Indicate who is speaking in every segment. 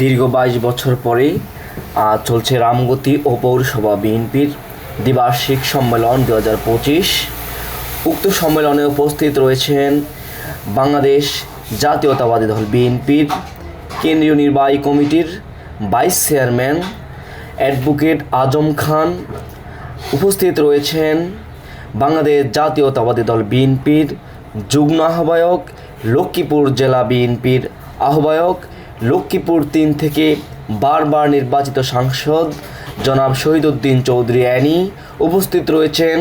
Speaker 1: দীর্ঘ বাইশ বছর পরে চলছে রামগতি ও পৌরসভা বিএনপির দ্বিবার্ষিক সম্মেলন দু হাজার পঁচিশ। উক্ত সম্মেলনে উপস্থিত রয়েছেন বাংলাদেশ জাতীয়তাবাদী দল বিএনপির কেন্দ্রীয় নির্বাহী কমিটির vice chairman advocate Azam Khan. উপস্থিত রয়েছেন বাংলাদেশ জাতীয়তাবাদী দল বিএনপির যুগ্ম আহ্বায়ক, লক্ষ্মীপুর জেলা বিএনপির আহ্বায়ক লক্ষ্মীপুর তিন থেকে বারবার নির্বাচিত সাংসদ জনাব শহীদুদ্দিন চৌধুরী অ্যানি। উপস্থিত রয়েছেন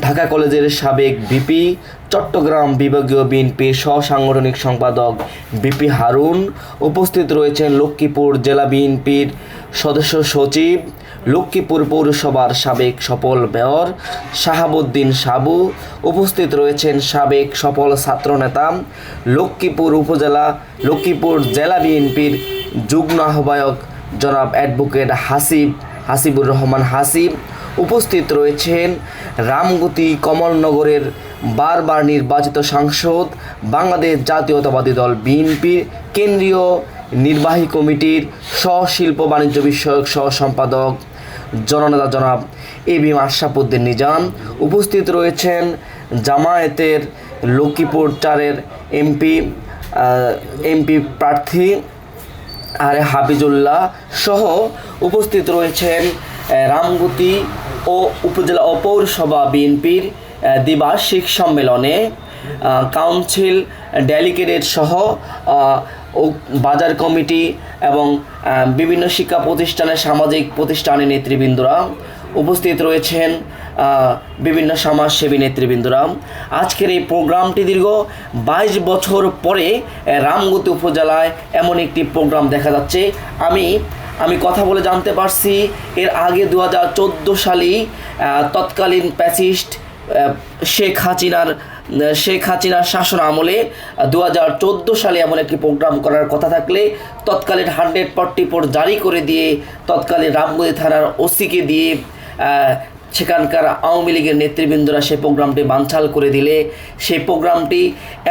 Speaker 1: ঢাকা কলেজের সাবেক বিপি চট্টগ্রাম বিভাগীয় বিএনপির সহসাংগঠনিক সম্পাদক বিপি হারুন। উপস্থিত রয়েছেন লক্ষ্মীপুর জেলা বিএনপির সদস্য সচিব লক্ষ্মীপুর পৌরসভার সাবেক সফল মেয়র শাহাবুদ্দিন সাবু, উপস্থিত রয়েছেন সাবেক সফল ছাত্রনেতা লক্ষ্মীপুর উপজেলা, লক্ষ্মীপুর জেলা বিএনপির যুগ্ম আহ্বায়ক জনাব অ্যাডভোকেট হাসিব, হাসিবুর রহমান হাসিব, উপস্থিত রয়েছেন রামগতি কমলনগরের বারবার নির্বাচিত সাংসদ বাংলাদেশ জাতীয়তাবাদী দল বিএনপির কেন্দ্রীয় নির্বাহী কমিটির সশিল্প বাণিজ্য বিষয়ক সহ সম্পাদক জননেতা জনাব এ বি আশরাফুদ্দিন নিজাম উপস্থিত রয়েছেন জামায়াতের লক্ষ্মীপুর চারের এমপি এমপি প্রার্থী আর হাফিজুল্লাহ সহ উপস্থিত রয়েছেন রামগতি ও উপজেলা ও পৌরসভা বিএনপির দ্বিবার্ষিক সম্মেলনে কাউন্সিল ডেলিগেটেড সহ বাজার কমিটি এবং বিভিন্ন শিক্ষা প্রতিষ্ঠানের সামাজিক প্রতিষ্ঠানের নেতৃবৃন্দরা উপস্থিত রয়েছেন বিভিন্ন সমাজসেবী নেতৃবৃন্দরা। আজকের এই প্রোগ্রামটি দীর্ঘ বাইশ বছর পরে রামগতি উপজেলায় এমন একটি প্রোগ্রাম দেখা যাচ্ছে। আমি আমি কথা বলে জানতে পারছি, এর আগে দু হাজার সালেই তৎকালীন প্যাসিস্ট শেখ হাসিনার শেখ হাসিনার শাসন আমলে দু হাজার চোদ্দ সালে এমন একটি প্রোগ্রাম করার কথা থাকলে তৎকালীন হান্ড্রেড ফর্টি ফোর জারি করে দিয়ে তৎকালীন রামগতি থানার ওসিকে দিয়ে সেখানকার আওয়ামী লীগের নেতৃবৃন্দরা সেই প্রোগ্রামটি বানচাল করে দিলে। সেই প্রোগ্রামটি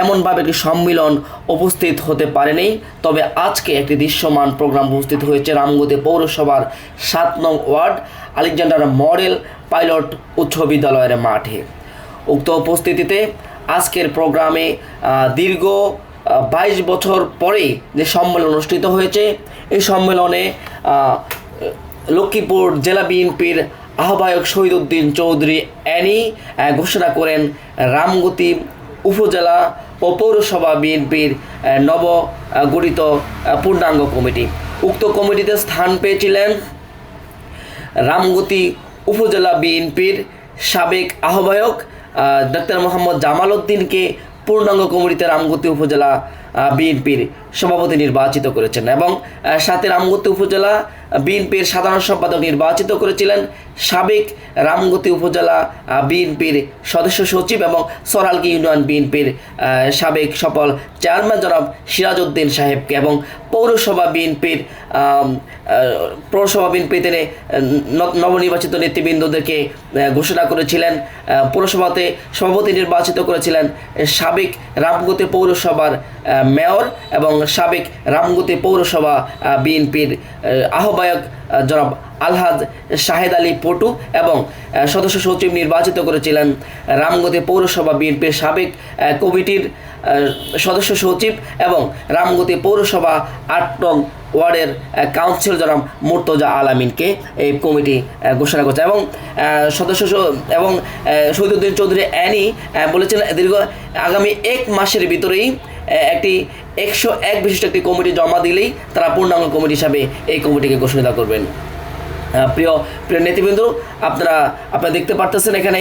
Speaker 1: এমনভাবে একটি সম্মিলন উপস্থিত হতে পারেনি, তবে আজকে একটি দৃশ্যমান প্রোগ্রাম উপস্থিত হয়েছে রামগতি পৌরসভার সাত নং ওয়ার্ড আলেকজান্ডার মডেল পাইলট উচ্চ বিদ্যালয়ের মাঠে। উক্ত উপস্থিতিতে আজকের প্রোগ্রামে দীর্ঘ বাইশ বছর পরে যে সম্মেলন অনুষ্ঠিত হয়েছে এই সম্মেলনে লক্ষ্মীপুর জেলা বিএনপির আহ্বায়ক শহীদুদ্দিন চৌধুরী অ্যানি ঘোষণা করেন রামগতি উপজেলা ও পৌরসভা বিএনপির আহ, নব গঠিত পূর্ণাঙ্গ কমিটি। উক্ত কমিটিতে স্থান পেয়েছিলেন রামগতি উপজেলা বিএনপির সাবেক আহ্বায়ক ডক্টর মোহাম্মদ জামাল উদ্দিনকে পূর্ণাঙ্গ কমিটিতে রামগতি উপজেলা বিএনপির সভাপতি নির্বাচিত করেছেন এবং সাথে রামগতি উপজেলা বিএনপির সাধারণ সম্পাদক নির্বাচিত করেছিলেন। সাবেক রামগতি উপজেলা বিএনপির সদস্য সচিব এবং সরালকি ইউনিয়ন বিএনপির সাবেক সফল চেয়ারম্যান জনাব সিরাজউদ্দিন সাহেবকে এবং পৌরসভা বিএনপির পৌরসভা বিএনপি তিনি নবনির্বাচিত নেতৃবৃন্দদেরকে ঘোষণা করেছিলেন। পৌরসভাতে সভাপতি নির্বাচিত করেছিলেন। সাবেক রামগতি পৌরসভার মেয়র এবং সাবেক রামগতি পৌরসভা বিএনপির আহ্বায়ক জনাব আলহাজ শাহেদ আলী পটু এবং সদস্য সচিব নির্বাচিত করেছিলেন রামগতি পৌরসভা বিএনপির সাবেক কমিটির সদস্য সচিব এবং রামগতি পৌরসভা আট ওয়ার্ডের কাউন্সিল জনাব মুর্তজা আলামিনকে এই কমিটি ঘোষণা করছে এবং সদস্য এবং শহীদুদ্দিন চৌধুরী অ্যানি বলেছেন দীর্ঘ আগামী এক মাসের ভিতরেই একটি একশো এক বিশিষ্ট একটি কমিটি জমা দিলেই তারা পূর্ণাঙ্গ কমিটি হিসাবে এই কমিটিকে ঘোষণা করবেন। প্রিয় প্রিয় নেতৃবৃন্দ, আপনারা আপনারা দেখতে পারতেছেন এখানে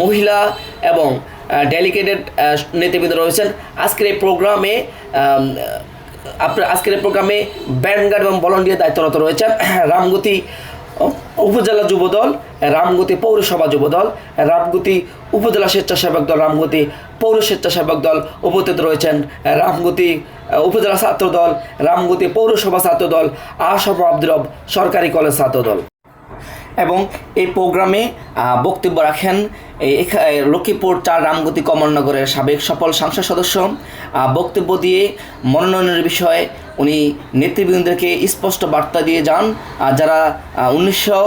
Speaker 1: মহিলা এবং ডেলিকেটেড নেতৃবৃন্দ রয়েছেন। আজকের এই প্রোগ্রামে আপনার আজকের এই প্রোগ্রামে ব্যান্ডগার্ড এবং ভলান্টিয়ার দায়িত্বরত রয়েছেন। রামগতি উপজেলা যুবদল, রামগতি পৌরসভা যুবদল, রামগতি উপজেলা স্বেচ্ছাসেবক দল, রামগতি পৌর স্বেচ্ছাসেবক দল উপস্থিত রয়েছেন। রামগতি উপজেলা ছাত্র দল রামগতি পৌরসভা ছাত্র দল আসাম আব্দুরব সরকারি কলেজ ছাত্র দল এবং এই প্রোগ্রামে বক্তব্য রাখেন লক্ষ্মীপুর চার রামগতি কমলনগরের সাবেক সফল সংসদ সদস্য। বক্তব্য দিয়ে মনোনয়নের বিষয়ে উনি নেতৃবৃন্দকে স্পষ্ট বার্তা দিয়ে যান। যারা উনিশশো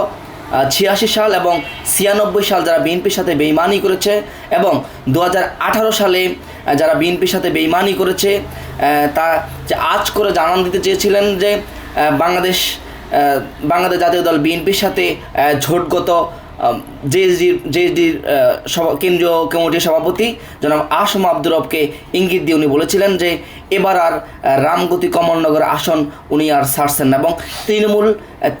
Speaker 1: ছিয়াশি সাল এবং ছিয়ানব্বই সাল যারা বিএনপির সাথে বেইমানি করেছে এবং দু হাজার আঠারো সালে যারা বিএনপির সাথে বেইমানি করেছে তা আজ করে জানান দিতে চেয়েছিলেন যে বাংলাদেশ বাংলাদেশ জাতীয় দল বিএনপির সাথে ঝোটগত জেএসডির জেএসডির কেন্দ্রীয় কমিটির সভাপতি জনাব আসম আব্দুর রবকে ইঙ্গিত দিয়ে উনি বলেছিলেন যে, এবার আর রামগতি কমলনগর আসন উনি আর ছাড়ছেন না এবং তৃণমূল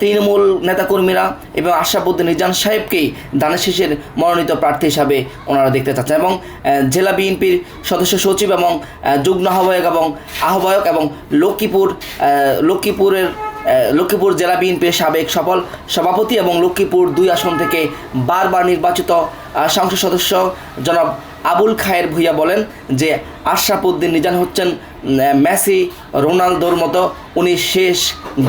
Speaker 1: তৃণমূল নেতাকর্মীরা এবং আশাবুদ্দিন নিজান সাহেবকেই দানের শেষের মনোনীত প্রার্থী হিসাবে ওনারা দেখতে চাচ্ছেন এবং জেলা বিএনপির সদস্য সচিব এবং যুগ্ম আহ্বায়ক এবং আহ্বায়ক এবং লক্ষ্মীপুর লক্ষ্মীপুরের লক্ষ্মীপুর জেলা বিএনপির সাবেক সফল সভাপতি এবং লক্ষ্মীপুর দুই আসন থেকে বারবার নির্বাচিত সংসদ সদস্য জনাব আবুল খায়ের ভুইয়া বলেন যে আশরাফ উদ্দিন নিজান হচ্ছেন মেসি রোনালদোর মতো উনি শেষ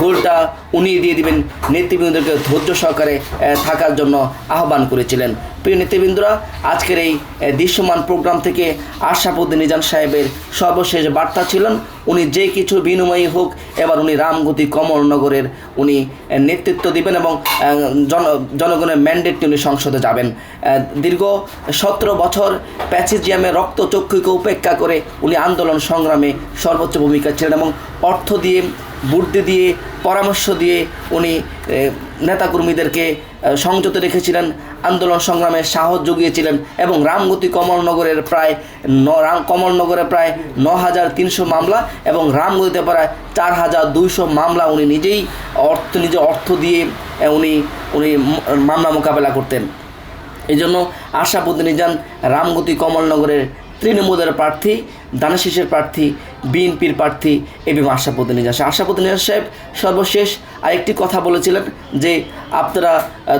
Speaker 1: গোলটা উনি দিয়ে দিবেন। নেতৃবৃন্দকে ধৈর্য সহকারে থাকার জন্য আহ্বান করেছিলেন। প্রিয় নেতৃবৃন্দরা, আজকের এই দৃশ্যমান প্রোগ্রাম থেকে আশরাফুদ্দিন নিজান সাহেবের সর্বশেষ বার্তা ছিলেন। উনি যে কিছু বিনিময়ী হোক, এবার উনি রামগতি কমলনগরের উনি নেতৃত্ব দিবেন এবং জন, জনগণের ম্যান্ডেটটি উনি সংসদে যাবেন। দীর্ঘ সতেরো বছর প্যাসিজিয়ামের রক্তচক্ষুকে উপেক্ষা করে উনি আন্দোলন সংগ্রামে সর্বোচ্চ ভূমিকা ছিলেন। এবং অর্থ দিয়ে, বুদ্ধি দিয়ে, পরামর্শ দিয়ে উনি নেতাকর্মীদেরকে সংযত রেখেছিলেন, আন্দোলন সংগ্রামে সাহস জুগিয়েছিলেন এবং রামগতি কমলনগরের প্রায় ন, রাম কমলনগরে প্রায় ন হাজার তিনশো মামলা এবং রামগতিতে প্রায় চার হাজার দুইশো মামলা উনি নিজেই অর্থ, নিজে অর্থ দিয়ে উনি উনি মামলা মোকাবেলা করতেন। এই জন্য আশাবুদ্দিন যান রামগতি কমলনগরের তৃণমূলের প্রার্থী দানাশিসের প্রার্থী, বিএনপির প্রার্থী এবং আশাবুদ্দিন নিজান আশাবুদ্দিন নিজান সাহেব সর্বশেষ আরেকটি কথা বলেছিলেন যে, আপনারা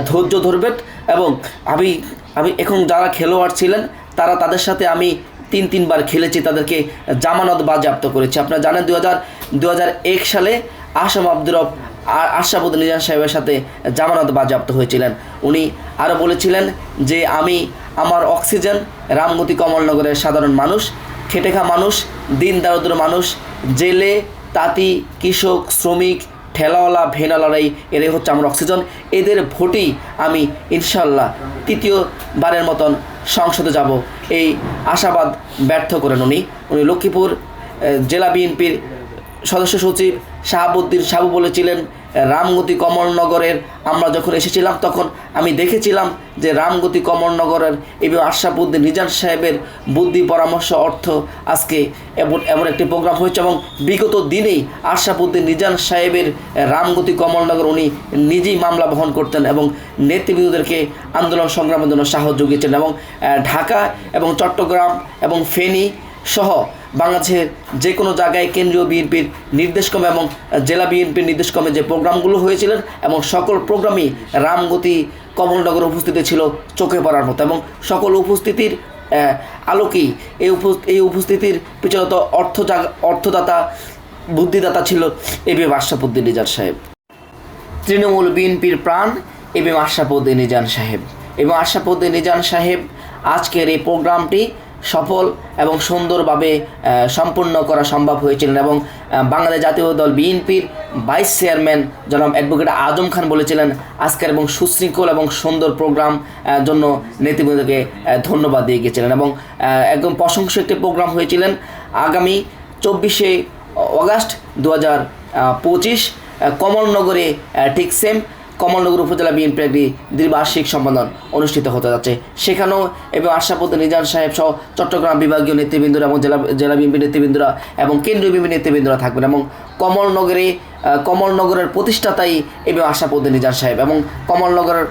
Speaker 1: ধৈর্য ধরবেন এবং আমি আমি এখন যারা খেলোয়াড় ছিলেন, তারা তাদের সাথে আমি তিন, তিনবার খেলেছি, তাদেরকে জামানত বাজেয়াপ্ত করেছি। আপনারা জানেন দু হাজার দু সালে আসাম আব্দুরব আর আশরাফুদ্দিন নিজাম সাহেবের সাথে জামানত বাজেয়াপ্ত হয়েছিলেন। উনি আরও বলেছিলেন যে, আমি আমার অক্সিজেন রামগতি কমলনগরের সাধারণ মানুষ খেটে খা মানুষ, দিন দারিদ্র মানুষ, জেলে, তাঁতি, কৃষক, শ্রমিক, ঠেলাওয়ালা ভেনালারাই এরাই হচ্ছে আমার অক্সিজেন। এদের ভোটেই আমি ইনশাল্লাহ তৃতীয়বারের মতন সংসদে যাব। এই আশাবাদ ব্যর্থ করেন উনি। উনি লক্ষ্মীপুর জেলা বিএনপির সদস্য সচিব শাহাবুদ্দিন সাবু বলেছিলেন, রামগতি কমলনগরের আমরা যখন এসেছিলাম তখন আমি দেখেছিলাম যে রামগতি কমলনগরের এবং আশরাফুদ্দিন নিজান সাহেবের বুদ্ধি পরামর্শ অর্থ আজকে এমন এমন একটি প্রোগ্রাম হয়েছে এবং বিগত দিনেই আশরাফুদ্দিন নিজান সাহেবের রামগতি কমলনগর উনি নিজেই মামলা বহন করতেন এবং নেতৃবৃন্দদেরকে আন্দোলন সংগ্রামের জন্য সাহায্য জুগিয়েছেন এবং ঢাকা এবং চট্টগ্রাম এবং ফেনী সহ বাংলাদেশের যে কোনো জায়গায় কেন্দ্রীয় বিএনপির নির্দেশক্রমে এবং জেলা বিএনপির নির্দেশক্রমে যে প্রোগ্রামগুলো হয়েছিলেন এবং সকল প্রোগ্রামই রামগতি কমলনগর উপস্থিতি ছিল চোখে পড়ার মতো এবং সকল উপস্থিতির আলোকেই এই এই উপস্থিতির পিছনে তো অর্থ অর্থদাতা, বুদ্ধিদাতা ছিল এ বি আশরাফুদ্দিন নিজান সাহেব। তৃণমূল বিএনপির প্রাণ এবং আশরাফুদ্দিন নিজান সাহেব। এবং আশরাফুদ্দিন নিজান সাহেব, আজকের এই প্রোগ্রামটি সফল এবং সুন্দরভাবে সম্পূর্ণ করা সম্ভব হয়েছিলেন এবং বাংলাদেশ জাতীয় দল বিএনপির ভাইস চেয়ারম্যান জনাব অ্যাডভোকেট আজম খান বলেছিলেন, আজকের এবং সুশৃঙ্খল এবং সুন্দর প্রোগ্রাম জন্য নেতৃবৃন্দকে ধন্যবাদ দিয়ে গিয়েছিলেন এবং একদম প্রশংসিত একটি প্রোগ্রাম হয়েছিলেন আগামী চব্বিশে অগাস্ট দু হাজার পঁচিশ কমলনগরে ঠিক সেম কমলনগর উপজেলা বিএনপির একটি দ্বিবার্ষিক সম্মেলন অনুষ্ঠিত হতে যাচ্ছে। সেখানেও এবং আশাপতি নিজান সাহেব সহ চট্টগ্রাম বিভাগীয় নেতৃবৃন্দরা এবং জেলা জেলা বিএনপি নেতৃবৃন্দরা এবং কেন্দ্রীয় বিএনপি নেতৃবৃন্দরা থাকবেন এবং কমলনগরে কমলনগরের প্রতিষ্ঠাতাই এবং আশাপতি নিজান সাহেব এবং কমলনগরের